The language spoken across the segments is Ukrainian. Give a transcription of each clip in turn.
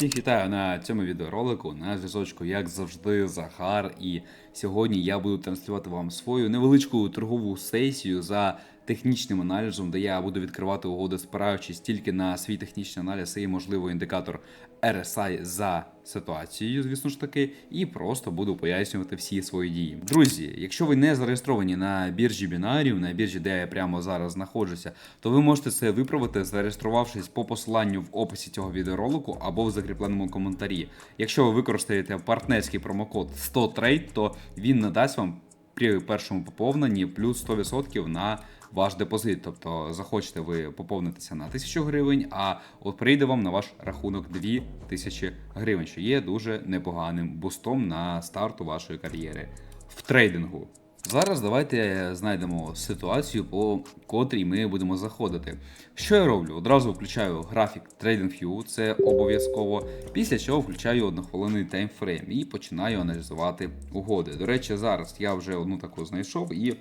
Всіх вітаю на цьому відеоролику. На зв'язочку, як завжди, Захар. І сьогодні я буду транслювати вам свою невеличку торгову сесію за технічним аналізом, де я буду відкривати угоди, спираючись тільки на свій технічний аналіз і, можливо, індикатор RSI за ситуацією, звісно ж таки, і просто буду пояснювати всі свої дії. Друзі, якщо ви не зареєстровані на біржі бінарів, на біржі, де я прямо зараз знаходжуся, то ви можете це виправити, зареєструвавшись по посиланню в описі цього відеоролику або в закріпленому коментарі. Якщо ви використаєте партнерський промокод 100trade, то він надасть вам при першому поповненні плюс 100% на ваш депозит. Тобто захочете ви поповнитися на 1000 гривень, а от прийде вам на ваш рахунок 2000 гривень, що є дуже непоганим бустом на старту вашої кар'єри в трейдингу. Зараз давайте знайдемо ситуацію, по котрій ми будемо заходити. Що я роблю? Одразу включаю графік TradingView, це обов'язково. Після чого включаю однохвилинний таймфрейм і починаю аналізувати угоди. До речі, зараз я вже одну таку знайшов і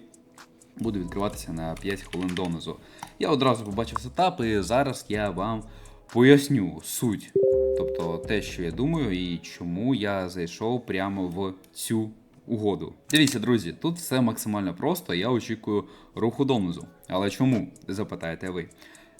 буду відкриватися на 5 хвилин донизу. Я одразу побачив сетап, і зараз я вам поясню суть. Тобто те, що я думаю, і чому я зайшов прямо в цю угоду. Дивіться, друзі, тут все максимально просто. Я очікую руху донизу. Але чому? запитаєте ви.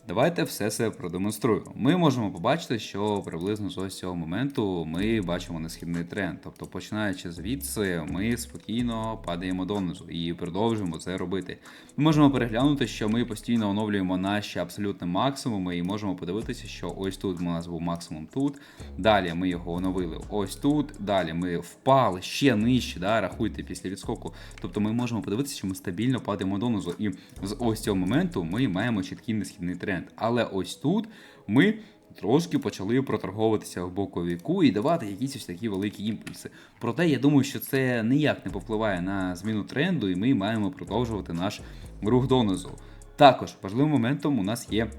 Давайте все це продемонструю. Ми можемо побачити, що приблизно з ось цього моменту ми бачимо несхідний тренд. Тобто, починаючи звідси, ми спокійно падаємо донизу і продовжуємо це робити. Ми можемо переглянути, що ми постійно оновлюємо наші абсолютні максимуми, і можемо подивитися, що ось тут у нас був максимум тут. Далі ми його оновили ось тут. Далі ми впали ще нижче, да, рахуйте після відскоку. Тобто ми можемо подивитися, що ми стабільно падаємо донизу. І з ось цього моменту ми маємо чіткий несхідний тренд. Але ось тут ми трошки почали проторговуватися в боковіку і давати якісь ось такі великі імпульси. Проте я думаю, що це ніяк не повпливає на зміну тренду, і ми маємо продовжувати наш рух донизу. Також важливим моментом у нас є.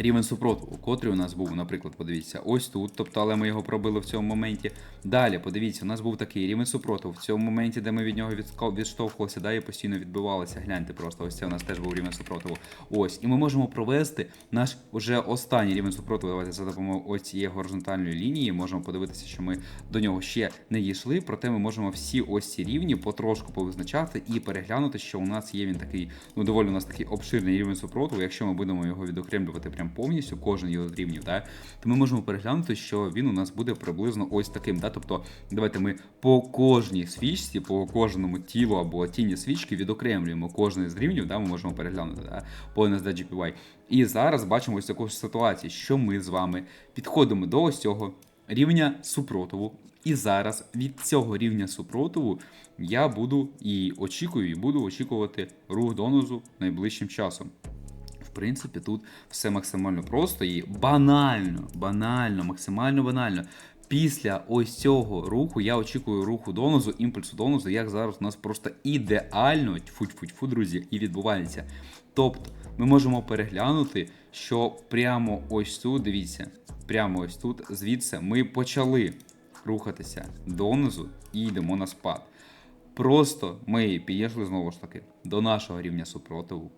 Рівень супротиву, котрий у нас був, наприклад, подивіться, ось тут, тобто, але ми його пробили в цьому моменті. Далі, подивіться, у нас був такий рівень супротиву в цьому моменті, де ми від нього відштовхувалися, да, і постійно відбивалися. Гляньте просто, ось це у нас теж був рівень супротиву. Ось, і ми можемо провести наш уже останній рівень супротиву. Давайте за допомогою ось цієї горизонтальної лінії. Можемо подивитися, що ми до нього ще не дійшли. Проте ми можемо всі ось ці рівні потрошку повизначати і переглянути, що у нас є він такий, ну доволі у нас такий обширний рівень супротиву. Якщо ми будемо його відокремлювати прям повністю, кожен його з рівнів, да, то ми можемо переглянути, що він у нас буде приблизно ось таким. Да? Тобто, давайте ми по кожній свічці, по кожному тілу або тіні свічки відокремлюємо кожний з рівнів, да, ми можемо переглянути да, по NSD GPY. І зараз бачимо ось таку ситуацію, що ми з вами підходимо до ось цього рівня супротиву. І зараз від цього рівня супротиву я буду і очікую, і буду очікувати рух донозу найближчим часом. Принципі, тут все максимально просто і банально, банально, максимально банально. Після ось цього руху я очікую руху донозу, імпульсу донозу, як зараз у нас просто ідеально тьфу-тьфу-тьфу, друзі, і відбувається. Тобто ми можемо переглянути, що прямо ось тут, дивіться, прямо ось тут, звідси ми почали рухатися донизу і йдемо на спад. Просто ми підійшли знову ж таки до нашого рівня супротиву,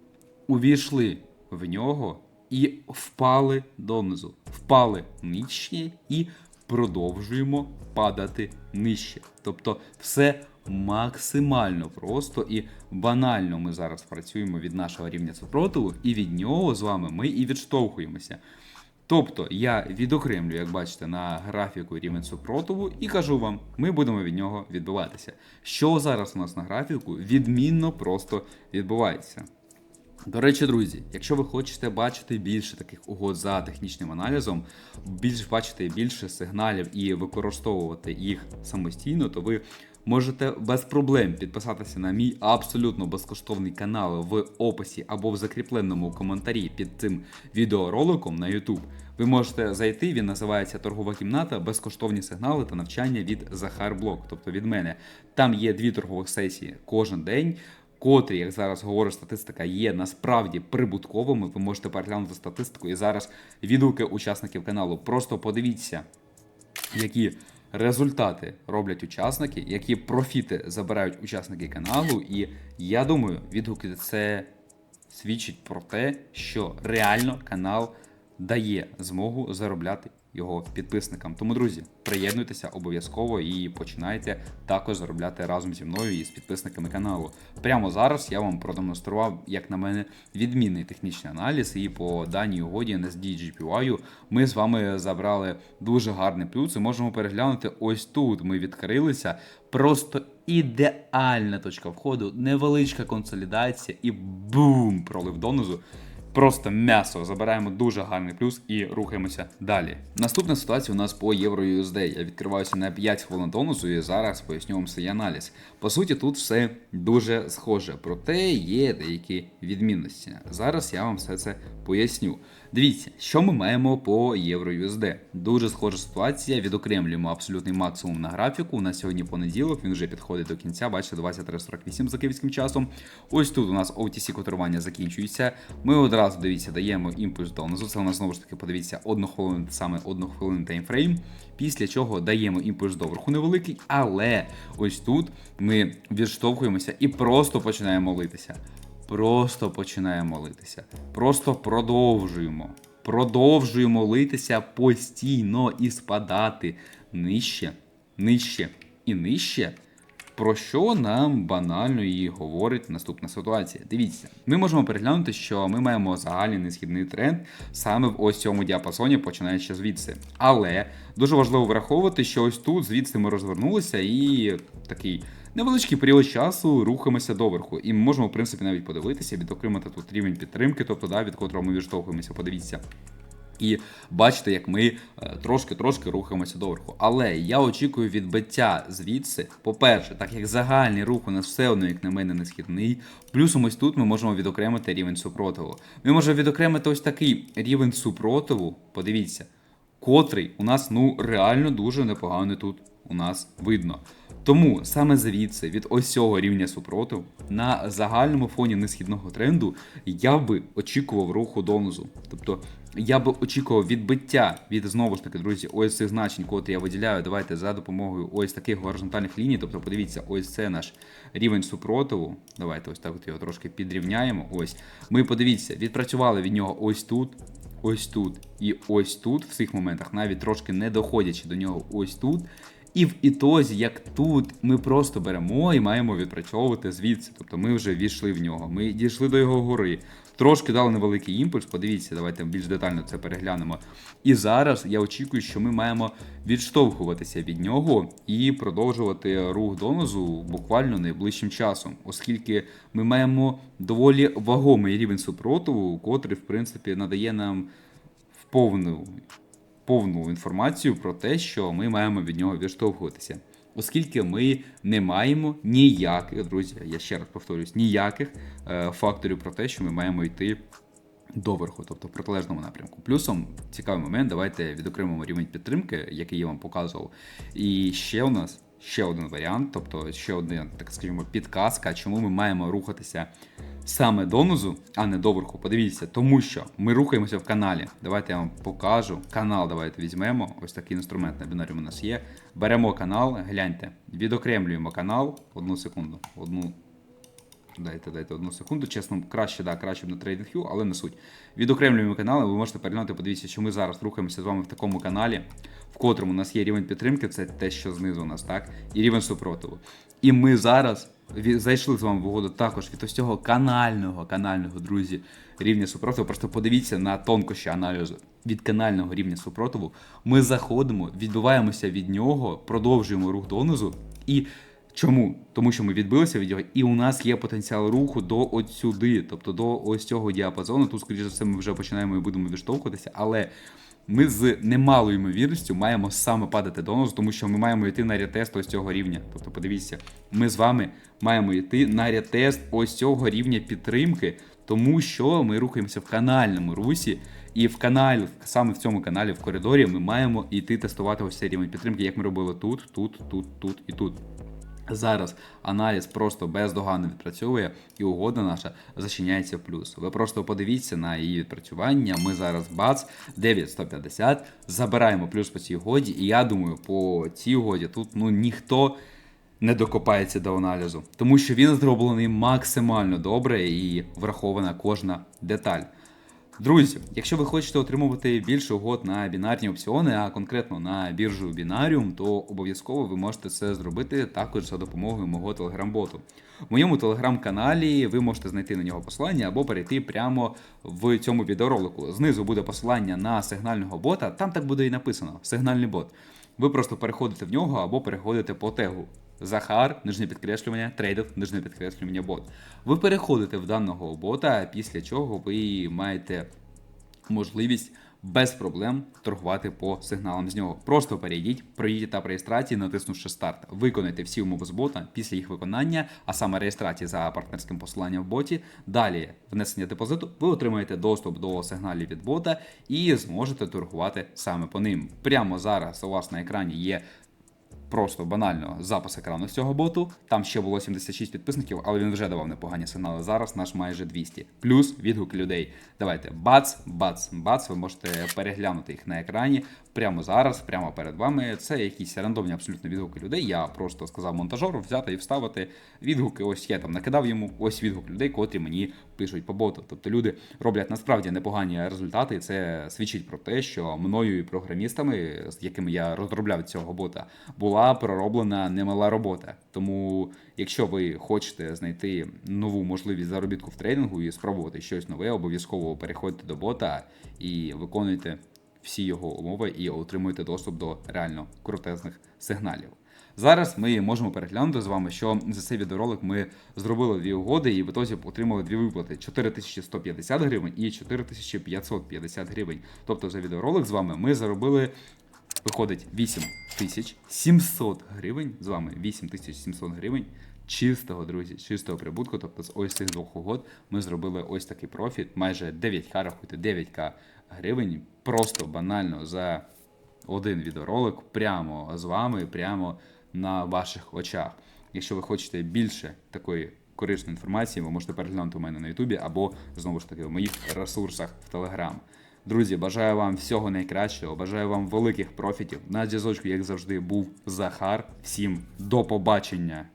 увійшли в нього і впали донизу. Впали нижче і продовжуємо падати нижче. Тобто, все максимально просто і банально ми зараз працюємо від нашого рівня супротиву, і від нього з вами ми і відштовхуємося. Тобто я відокремлю, як бачите, на графіку рівень супротиву і кажу вам, ми будемо від нього відбиватися. Що зараз у нас на графіку відмінно просто відбувається. До речі, друзі, якщо ви хочете бачити більше таких угод за технічним аналізом, більш бачити більше сигналів і використовувати їх самостійно, то ви можете без проблем підписатися на мій абсолютно безкоштовний канал в описі або в закріпленому коментарі під цим відеороликом на YouTube. Ви можете зайти, він називається Торгова кімната, безкоштовні сигнали та навчання від Захар Блок, тобто від мене. Там є дві торгових сесії кожен день котрі, як зараз говорить статистика, є насправді прибутковими. Ви можете переглянути статистику і зараз відгуки учасників каналу. Просто подивіться, які результати роблять учасники, які профіти забирають учасники каналу. І я думаю, відгуки це свідчить про те, що реально канал дає змогу заробляти його підписникам. Тому, друзі, приєднуйтеся обов'язково і починайте також заробляти разом зі мною і з підписниками каналу. Прямо зараз я вам продемонстрував, як на мене, відмінний технічний аналіз. І по даній угоді NSD GPY ми з вами забрали дуже гарний плюс. І можемо переглянути ось тут. Ми відкрилися. Просто ідеальна точка входу, невеличка консолідація і бум! Пролив донизу. Просто м'ясо. Забираємо дуже гарний плюс і рухаємося далі. Наступна ситуація у нас по USD. Я відкриваюся на 5 хвилин тонусу і зараз поясню вам свій аналіз. По суті, тут все дуже схоже, проте є деякі відмінності. Зараз я вам все це поясню. Дивіться, що ми маємо по USD. Дуже схожа ситуація. Відокремлюємо абсолютний максимум на графіку. У нас сьогодні понеділок, він вже підходить до кінця. Бачите, 23.48 за київським часом. Ось тут у нас OTC котирування закінчується. Ми одразу дивіться, даємо імпульс донизу. Це у нас знову ж таки подивіться одну хвилину, саме одну хвилину таймфрейм. Після чого даємо імпульс доверху невеликий, але ось тут ми відштовхуємося і просто починаємо молитися. Просто починаємо молитися. Просто продовжуємо. Продовжуємо молитися постійно і спадати нижче, нижче і нижче. Про що нам банально і говорить наступна ситуація? Дивіться, ми можемо переглянути, що ми маємо загальний несхідний тренд саме в ось цьому діапазоні, починаючи звідси. Але дуже важливо враховувати, що ось тут звідси ми розвернулися і такий невеличкий період часу рухаємося доверху. І ми можемо, в принципі, навіть подивитися, відокремити тут рівень підтримки, тобто да, від котрого ми відштовхуємося, подивіться. І бачите, як ми трошки-трошки рухаємося доверху. Але я очікую відбиття звідси. По-перше, так як загальний рух у нас все одно, як на мене, не східний. Плюсом ось тут ми можемо відокремити рівень супротиву. Ми можемо відокремити ось такий рівень супротиву. Подивіться, котрий у нас ну реально дуже непогано тут у нас видно. Тому саме звідси, від ось цього рівня супротиву, на загальному фоні несхідного тренду я би очікував руху донизу. Тобто я би очікував відбиття від знову ж таки, друзі, ось цих значень, котрі я виділяю. Давайте за допомогою ось таких горизонтальних ліній. Тобто, подивіться, ось це наш рівень супротиву. Давайте ось так от його трошки підрівняємо. Ось ми подивіться, відпрацювали від нього ось тут. Ось тут і ось тут, в цих моментах, навіть трошки не доходячи до нього ось тут. І в ітозі, як тут, ми просто беремо і маємо відпрацьовувати звідси. Тобто ми вже війшли в нього, ми дійшли до його гори. Трошки дали невеликий імпульс. Подивіться, давайте більш детально це переглянемо. І зараз я очікую, що ми маємо відштовхуватися від нього і продовжувати рух донозу буквально найближчим часом, оскільки ми маємо доволі вагомий рівень супротиву, котрий, в принципі, надає нам повну повну інформацію про те, що ми маємо від нього відштовхуватися. Оскільки ми не маємо ніяких, друзі, я ще раз повторюсь, ніяких е, факторів про те, що ми маємо йти доверху, тобто в протилежному напрямку. Плюсом цікавий момент, давайте відокремимо рівень підтримки, який я вам показував. І ще у нас ще один варіант, тобто ще одна, так скажімо, підказка, чому ми маємо рухатися саме донизу, а не доверху. Подивіться, тому що ми рухаємося в каналі. Давайте я вам покажу. Канал давайте візьмемо. Ось такий інструмент на бінарі у нас є. Беремо канал, гляньте, відокремлюємо канал. Одну секунду. Одну. Дайте, дайте одну секунду. Чесно, краще, да, краще б на TradingView, але не суть. Відокремлюємо канал, ви можете переглянути, подивіться, що ми зараз рухаємося з вами в такому каналі, в котрому у нас є рівень підтримки, це те, що знизу у нас, так, і рівень супротиву. І ми зараз зайшли з вами в угоду також від ось цього канального, канального, друзі, рівня супротиву. Просто подивіться на тонкощі аналізу від канального рівня супротиву. Ми заходимо, відбиваємося від нього, продовжуємо рух донизу. І чому? Тому що ми відбилися від нього, і у нас є потенціал руху до сюди, тобто до ось цього діапазону. Тут, скоріше за все, ми вже починаємо і будемо відштовхуватися, але ми з немалою ймовірністю маємо саме падати донос, тому що ми маємо йти на ретест ось цього рівня. Тобто, подивіться, ми з вами маємо йти на ретест ось цього рівня підтримки, тому що ми рухаємося в канальному русі, і в каналі, саме в цьому каналі, в коридорі, ми маємо йти тестувати ось цей рівень підтримки, як ми робили тут, тут, тут, тут і тут. Зараз аналіз просто бездоганно відпрацьовує, і угода наша зачиняється в плюс. Ви просто подивіться на її відпрацювання. Ми зараз бац, 9150, забираємо плюс по цій угоді, і я думаю, по цій угоді тут ну ніхто не докопається до аналізу, тому що він зроблений максимально добре і врахована кожна деталь. Друзі, якщо ви хочете отримувати більше угод на бінарні опціони, а конкретно на біржу Binarium, то обов'язково ви можете це зробити також за допомогою мого телеграм-боту. В моєму телеграм-каналі ви можете знайти на нього посилання або перейти прямо в цьому відеоролику. Знизу буде посилання на сигнального бота, там так буде і написано: сигнальний бот. Ви просто переходите в нього або переходите по тегу. Захар, нижнє підкреслювання, трейдер, нижнє підкреслювання бот. Ви переходите в даного бота, після чого ви маєте можливість без проблем торгувати по сигналам з нього. Просто перейдіть, пройдіть етап реєстрації, натиснувши старт. Виконайте всі умови з бота після їх виконання, а саме реєстрації за партнерським посиланням в боті. Далі внесення депозиту, ви отримаєте доступ до сигналів від бота і зможете торгувати саме по ним. Прямо зараз у вас на екрані є просто банально запис екрану з цього боту. Там ще було 76 підписників, але він вже давав непогані сигнали. Зараз наш майже 200. Плюс відгуки людей. Давайте бац, бац, бац. Ви можете переглянути їх на екрані прямо зараз, прямо перед вами. Це якісь рандомні абсолютно відгуки людей. Я просто сказав монтажеру взяти і вставити відгуки. Ось я там накидав йому ось відгук людей, котрі мені пишуть по боту. Тобто люди роблять насправді непогані результати, і це свідчить про те, що мною і програмістами, з якими я розробляв цього бота, була пророблена немала робота. Тому, якщо ви хочете знайти нову можливість заробітку в трейдингу і спробувати щось нове, обов'язково переходьте до бота і виконуйте всі його умови і отримуєте доступ до реально крутезних сигналів. Зараз ми можемо переглянути з вами, що за цей відеоролик ми зробили дві угоди і в ітозі отримали дві виплати: 4150 гривень і 4550 гривень. Тобто за відеоролик з вами ми заробили. Виходить 8700 гривень з вами 8700 гривень чистого, друзі, чистого прибутку. Тобто з ось цих двох угод ми зробили ось такий профіт, майже 9к, рахуйте, 9к гривень. Просто банально за один відеоролик прямо з вами, прямо на ваших очах. Якщо ви хочете більше такої корисної інформації, ви можете переглянути у мене на Ютубі або знову ж таки в моїх ресурсах в Телеграм. Друзі, бажаю вам всього найкращого, бажаю вам великих профітів. На зв'язочку, як завжди, був Захар. Всім до побачення!